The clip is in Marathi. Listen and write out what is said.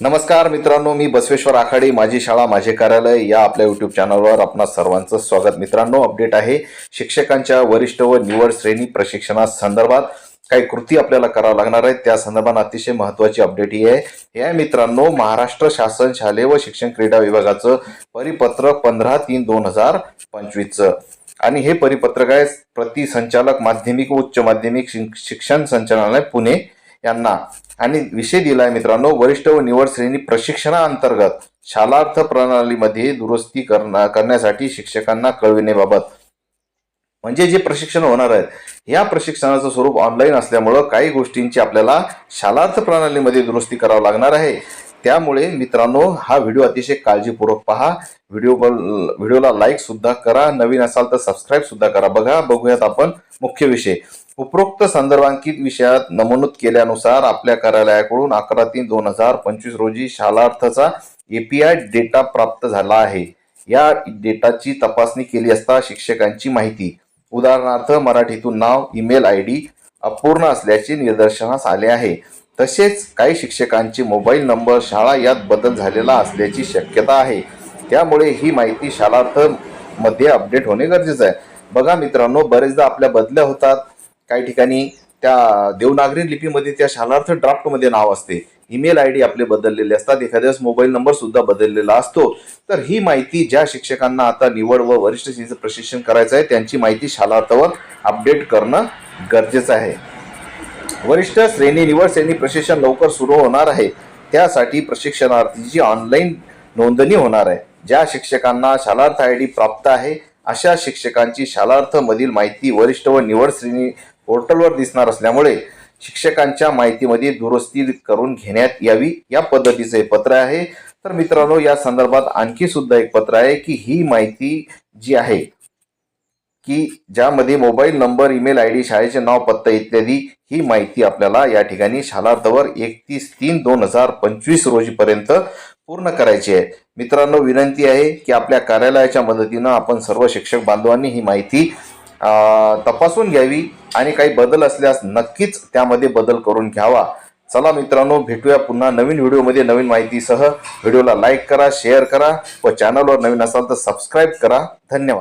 नमस्कार मित्रांनो मी बसवेश्वर आखाडे माझी शाळा माझे कार्यालय या आपल्या यूट्यूब चॅनलवर आपणा सर्वांचं स्वागत. मित्रांनो अपडेट आहे शिक्षकांच्या वरिष्ठ व निवड श्रेणी प्रशिक्षणा संदर्भात काही कृती आपल्याला करावं लागणार आहेत. त्या संदर्भात अतिशय महत्वाची अपडेट ही आहे. हे आहे मित्रांनो महाराष्ट्र शासन शालेय व शिक्षण क्रीडा विभागाचं परिपत्रक पंधरा तीन दोन हजार पंचवीसचं. आणि हे परिपत्रक आहे प्रति संचालक माध्यमिक व उच्च माध्यमिक शिक्षण संचालनालय पुणे. यांना. आणि विषय दिलाय मित्रांनो वरिष्ठ व निवड श्रेणी प्रशिक्षणाअंतर्गत शालार्थ प्रणालीमध्ये दुरुस्ती करण्या करण्यासाठी शिक्षकांना कळविण्याबाबत म्हणजे जे प्रशिक्षण होणार आहेत या प्रशिक्षणाचं स्वरूप ऑनलाईन असल्यामुळं काही गोष्टींची आपल्याला शालार्थ प्रणालीमध्ये दुरुस्ती करावं लागणार आहे. त्यामुळे मित्रांनो हा व्हिडिओ अतिशय काळजीपूर्वक पहा. व्हिडिओ व्हिडिओला लाईक सुद्धा करा. नवीन असाल तर सबस्क्राईब सुद्धा करा. बघा बघूयात आपण मुख्य विषय. उपरोक्त संदर्भांकित विषयात नमूद केल्यानुसार आपल्या कार्यालयाकडून अकरा तीन दोन हजार पंचवीस रोजी शालार्थचा एपीआय डेटा प्राप्त झाला आहे. या डेटाची तपासणी केली असता शिक्षकांची माहिती. उदाहरणार्थ मराठीतून नाव ईमेल आय डी अपूर्ण असल्याचे निदर्शनास आले आहे. तसेच काही शिक्षकांचे मोबाईल नंबर शाळा यात बदल झालेला असल्याची शक्यता आहे. त्यामुळे ही माहिती शालार्थमध्ये अपडेट होणे गरजेचं आहे. बघा मित्रांनो बरेचदा आपल्या बदल्या होतात. काही ठिकाणी त्या देवनागरी लिपीमध्ये त्या शालार्थ ड्राफ्टमध्ये नाव असते. ईमेल आय डी आपले बदललेले असतात. एखाद्या वेळेस मोबाईल नंबर सुद्धा बदललेला असतो. तर ही माहिती ज्या शिक्षकांना आता निवड व वरिष्ठ प्रशिक्षण करायचं आहे त्यांची माहिती शालार्थावर अपडेट करणं गरजेचं आहे. वरिष्ठ श्रेणी निवड श्रेणी प्रशिक्षण लवकर सुरू होणार आहे. त्यासाठी प्रशिक्षणार्थीची ऑनलाईन नोंदणी होणार आहे. ज्या शिक्षकांना शालार्थ आय डी प्राप्त आहे अशा शिक्षकांची शालार्थ मधील माहिती वरिष्ठ व निवड श्रेणी पोर्टलवर दिसणार असल्यामुळे शिक्षकांच्या माहितीमध्ये दुरुस्ती करून घेण्यात यावी. या पद्धतीचे पत्र आहे. तर मित्रांनो या संदर्भात आणखी सुद्धा एक पत्र आहे की ही माहिती जी आहे की ज्यामध्ये mobile number email I D शाळेचे नाव पत्ता इत्यादी ही माहिती आपल्याला या ठिकाणी शालार्थवर एकतीस तीन दोन हजार पंचवीस रोजीपर्यंत पूर्ण करायची आहे. मित्रांनो विनंती आहे की आपल्या कार्यालयाच्या मदतीनं आपण सर्व शिक्षक बांधवांनी ही माहिती तपासून घ्यावी आणि काही बदल असल्यास नक्कीच त्यामध्ये बदल करून घ्यावा. चला मित्रांनो भेटूया पुन्हा नवीन व्हिडिओमध्ये नवीन माहितीसह. व्हिडिओला लाईक करा शेअर करा व चॅनलवर नवीन असाल तर सबस्क्राईब करा. धन्यवाद.